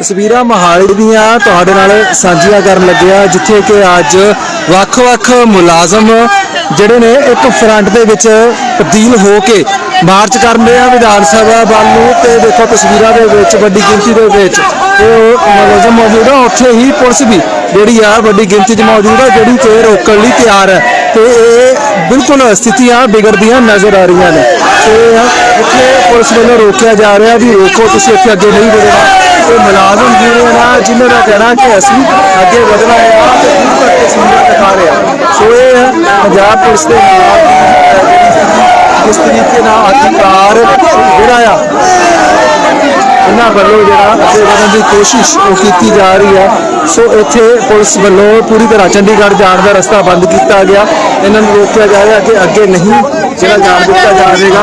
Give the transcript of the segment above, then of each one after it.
ਤਸਵੀਰਾਂ ਮਹਾਲੀ ਦੀਆਂ ਤੁਹਾਡੇ ਨਾਲ ਸਾਂਝੀਆਂ ਕਰਨ ਲੱਗਿਆ ਜਿੱਥੇ ਕਿ ਅੱਜ ਵੱਖ-ਵੱਖ ਮੁਲਾਜ਼ਮ ਜਿਹੜੇ ਨੇ ਇੱਕ ਫਰੰਟ ਦੇ ਵਿੱਚ ਤਬਦੀਲ ਹੋ ਕੇ ਮਾਰਚ ਕਰਨ ਰਹੇ ਆ ਵਿਧਾਨ ਸਭਾ ਵੱਲ ਨੂੰ ਤੇ ਦੇਖੋ ਤਸਵੀਰਾਂ ਦੇ ਵਿੱਚ ਵੱਡੀ ਗਿਣਤੀ ਦੇ ਵਿੱਚ ਉਹ ਮੁਲਾਜ਼ਮ ਮੌਜੂਦ ਆ। ਉੱਥੇ ਹੀ ਪੁਲਿਸ ਵੀ ਜਿਹੜੀ ਆ ਵੱਡੀ ਗਿਣਤੀ 'ਚ ਮੌਜੂਦ ਆ, ਜਿਹੜੀ ਕਿ ਰੋਕਣ ਲਈ ਤਿਆਰ ਹੈ ਤੇ ਇਹ ਬਿਲਕੁਲ ਸਥਿਤੀਆਂ ਵਿਗੜਦੀਆਂ ਨਜ਼ਰ ਆ ਰਹੀਆਂ ਨੇ। ਤੇ ਇੱਥੇ ਪੁਲਿਸ ਵੱਲੋਂ ਰੋਕਿਆ ਜਾ ਰਿਹਾ ਵੀ ਰੋਕੋ ਤੁਸੀਂ ਇੱਥੇ ਅੱਗੇ ਨਹੀਂ ਵਧਣਾ ਤੇ ਮੁਲਾਜ਼ਮ ਜਿਹੜੇ ਨਾ ਜਿਨ੍ਹਾਂ ਦਾ ਕਹਿਣਾ ਕਿ ਅਸੀਂ ਅੱਗੇ ਵਧਣਾ ਹੈ ਆ ਤੇ ਦੂਰ ਤੱਕ ਤਸਵੀਰਾਂ ਦਿਖਾ ਰਹੇ ਆ ਸੋ ਇਹ ਹੈ, ਪੰਜਾਬ ਪੁਲਿਸ ਦੇ ਨਾਲ ਦੀ ਤਰੀਕੇ ਨਾਲ ਅਧਿਕਾਰ ਜਿਹੜਾ ਆ, ਇਹਨਾਂ ਵੱਲੋਂ ਜਿਹੜਾ ਅੱਗੇ ਵਧਣ ਦੀ ਕੋਸ਼ਿਸ਼ ਉਹ ਕੀਤੀ ਜਾ ਰਹੀ ਹੈ। ਸੋ ਇੱਥੇ ਪੁਲਿਸ ਵੱਲੋਂ ਪੂਰੀ ਤਰ੍ਹਾਂ ਚੰਡੀਗੜ੍ਹ ਜਾਣ ਦਾ ਰਸਤਾ ਬੰਦ ਕੀਤਾ ਗਿਆ। ਇਹਨਾਂ ਨੂੰ ਰੋਕਿਆ ਜਾ ਰਿਹਾ ਕਿ ਅੱਗੇ ਨਹੀਂ ਜਿਹੜਾ ਜਾਣ ਦਿੱਤਾ ਜਾਵੇਗਾ।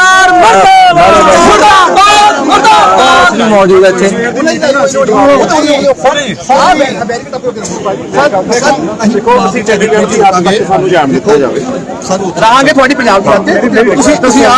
ਮੌਜੂਦ ਹੈ। ਇੱਥੇ ਰਹਾਂਗੇ ਤੁਹਾਡੀ ਪੰਜਾਬ ਦੀ ਹੱਥ ਤੁਸੀਂ ਤੁਸੀਂ ਆ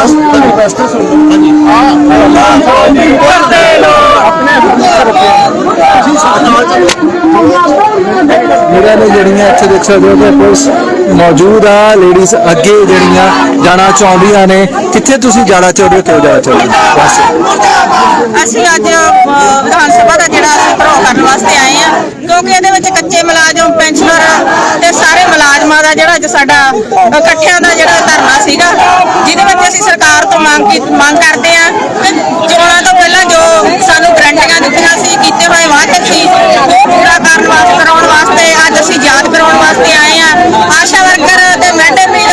ਮੇਰਾ ਨੇ ਜਿਹੜੀਆਂ ਇੱਥੇ ਦੇਖ ਸਕਦੇ ਹੋ ਕਿ ਪੁਲਿਸ ਮੌਜੂਦ ਆ ਲੇਡੀਜ਼ ਅੱਗੇ ਜਿਹੜੀਆਂ ਜਾਣਾ ਚਾਹੁੰਦੀਆਂ ਨੇ ਕਿੱਥੇ ਤੁਸੀਂ ਜਾਣਾ ਚਾਹੁੰਦੇ ਹੋ ਕਿਉਂ ਜਾਣਾ ਚਾਹੁੰਦੇ ਹੋ? ਬਸ ਅਸੀਂ ਅੱਜ ਅ, ਵਿਧਾਨ ਸਭਾ ਦਾ ਜਿਹੜਾ ਅਸੀਂ ਭਰੋ ਕਰਨ ਵਾਸਤੇ ਆਏ ਆ ਕਿਉਂਕਿ ਇਹਦੇ ਵਿੱਚ ਕੱਚੇ ਮੁਲਾਜ਼ਮ ਪੈਨਸ਼ਨਰ ਤੇ ਸਾਰੇ ਮੁਲਾਜ਼ਮਾਂ ਦਾ ਜਿਹੜਾ ਅੱਜ ਸਾਡਾ ਇਕੱਠਿਆਂ ਦਾ ਜਿਹੜਾ ਧਰਨਾ ਸੀਗਾ ਜਿਹਦੇ ਵਿੱਚ ਅਸੀਂ ਸਰਕਾਰ ਤੋਂ ਮੰਗ ਕੀ ਮੰਗ ਕਰਦੇ ਆ ਕਿ ਚੋਣਾਂ ਤੋਂ ਪਹਿਲਾਂ ਜੋ ਸਾਨੂੰ ਗਰੰਟੀਆਂ ਦਿੱਤੀਆਂ ਸੀ ਕੀਤੇ ਹੋਏ ਵਾਅਦੇ ਸੀ ਉਹ ਪੂਰਾ ਕਰਨ ਵਾਸਤੇ ਕਰਾਉਣ ਵਾਸਤੇ ਅੱਜ ਅਸੀਂ ਯਾਦ ਕਰਾਉਣ ਵਾਸਤੇ ਆਏ ਆ ਆਸ਼ਾ ਵਰਕਰ ਤੇ ਮੈਂਡੇ ਮੀਲ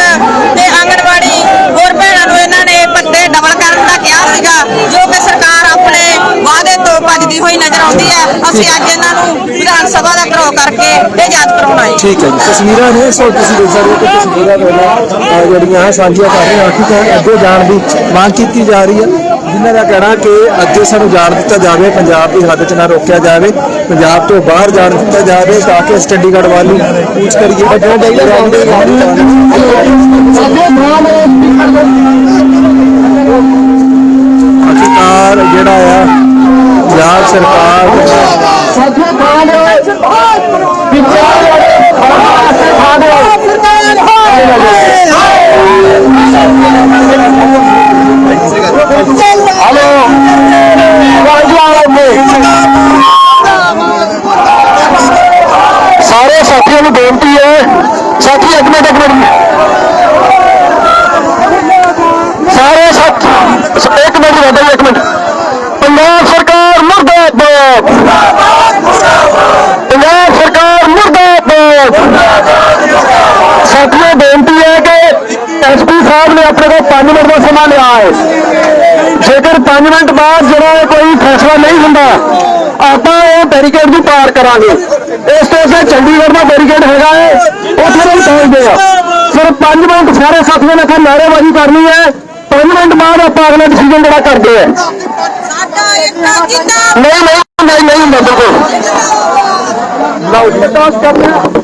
ਤੇ ਆਂਗਣਵਾੜੀ ਹੋਰ ਭੈਣਾਂ ਨੂੰ ਇਹਨਾਂ ਨੇ ਪੱਤੇ ਡਬਲ ਕਰਨ ਦਾ ਕਿਹਾ ਸੀਗਾ ਜੋ ਕਿ ਸਰਕਾਰ ਆਪਣੇ ਵਾਅਦੇ ਤੋਂ ਆਉਂਦੀ ਹੈ। ਅਸੀਂ ਅੱਜ ਇਹਨਾਂ ਨੂੰ ਵਿਧਾਨ ਸਭਾ ਦਾ ਘਰੋ ਕਰਕੇ ਇਹ ਯਾਦ ਕਰਾਉਣ ਆਏ ਠੀਕ ਹੈ ਜੀ। ਤਸਵੀਰਾਂ ਨੇ ਸੋ ਤੁਸੀਂ ਦੇਖ ਸਕਦੇ ਹੋ ਕਿ ਤਸਵੀਰਾਂ ਅਹ, ਜਿਹੜੀਆਂ ਹੈ ਸਾਂਝੀਆਂ ਕਰ ਰਹੇ ਹਾਂ ਠੀਕ ਹੈ ਅੱਗੇ ਜਾਣ ਦੀ ਮੰਗ ਕੀਤੀ ਜਾ ਰਹੀ ਹੈ। ਜਿਨ੍ਹਾਂ ਦਾ ਕਹਿਣਾ ਕਿ ਅੱਗੇ ਸਾਨੂੰ ਜਾਣ ਦਿੱਤਾ ਜਾਵੇ ਪੰਜਾਬ ਦੀ ਹੱਦ 'ਚ ਨਾ ਰੋਕਿਆ ਜਾਵੇ ਪੰਜਾਬ ਤੋਂ ਬਾਹਰ ਜਾਣ ਦਿੱਤਾ ਜਾਵੇ ਤਾਂ ਕਿ ਅਸੀਂ ਚੰਡੀਗੜ੍ਹ ਵੱਲ ਨੂੰ ਕੂਚ ਕਰੀਏ। ਸਾਥੀ ਇੱਕ ਮਿੰਟ ਇੱਕ ਮਿੰਟ ਸਾਰੇ ਸਾਥੀ ਇੱਕ ਮਿੰਟ ਬੈਠੋ ਇੱਕ ਮਿੰਟ ਪੰਜਾਬ ਸਰਕਾਰ ਮੁਰਦਾਬਾਦ ਪੰਜਾਬ ਸਰਕਾਰ ਮੁਰਦਾਬਾਦ ਸਾਥੀਓ ਬੇਨਤੀ ਹੈ ਕਿ ਐਸਪੀ ਸਾਹਿਬ ਨੇ ਆਪਣੇ ਕੋਲ 5 ਮਿੰਟ ਦਾ ਸਮਾਂ ਲਿਆ ਹੈ ਜੇਕਰ 5 ਮਿੰਟ ਬਾਅਦ ਜਿਹੜਾ ਇਹ ਕੋਈ ਫੈਸਲਾ ਨਹੀਂ ਹੁੰਦਾ ਆਪਾਂ ਉਹ ਬੈਰੀਕੇਡ ਨੂੰ ਪਾਰ ਕਰਾਂਗੇ। ਇਸ ਤੋਂ ਅਸੀਂ ਚੰਡੀਗੜ੍ਹ ਦਾ ਬੈਰੀਕੇਡ ਹੈਗਾ ਹੈ ਉੱਥੇ ਨੂੰ ਪਹੁੰਚਦੇ ਆ ਸਿਰਫ 5 ਮਿੰਟ ਸਾਰੇ ਸਾਥੀਆਂ ਨੇ ਕਿਹਾ ਨਾਅਰੇਬਾਜ਼ੀ ਕਰਨੀ ਹੈ। 5 ਮਿੰਟ ਬਾਅਦ ਆਪਾਂ ਅਗਲਾ ਡਿਸੀਜਨ ਜਿਹੜਾ ਕਰਦੇ ਆ ਸਾਡਾ ਇੱਕ ਜਿੰਦਾ ਨਹੀਂ ਨਹੀਂ ਨਹੀਂ ਨਹੀਂ ਹੁੰਦਾ ਬਿਲਕੁਲ। ਲਓ ਜੀ। ਟਾਸ ਕਰਦੇ ਆ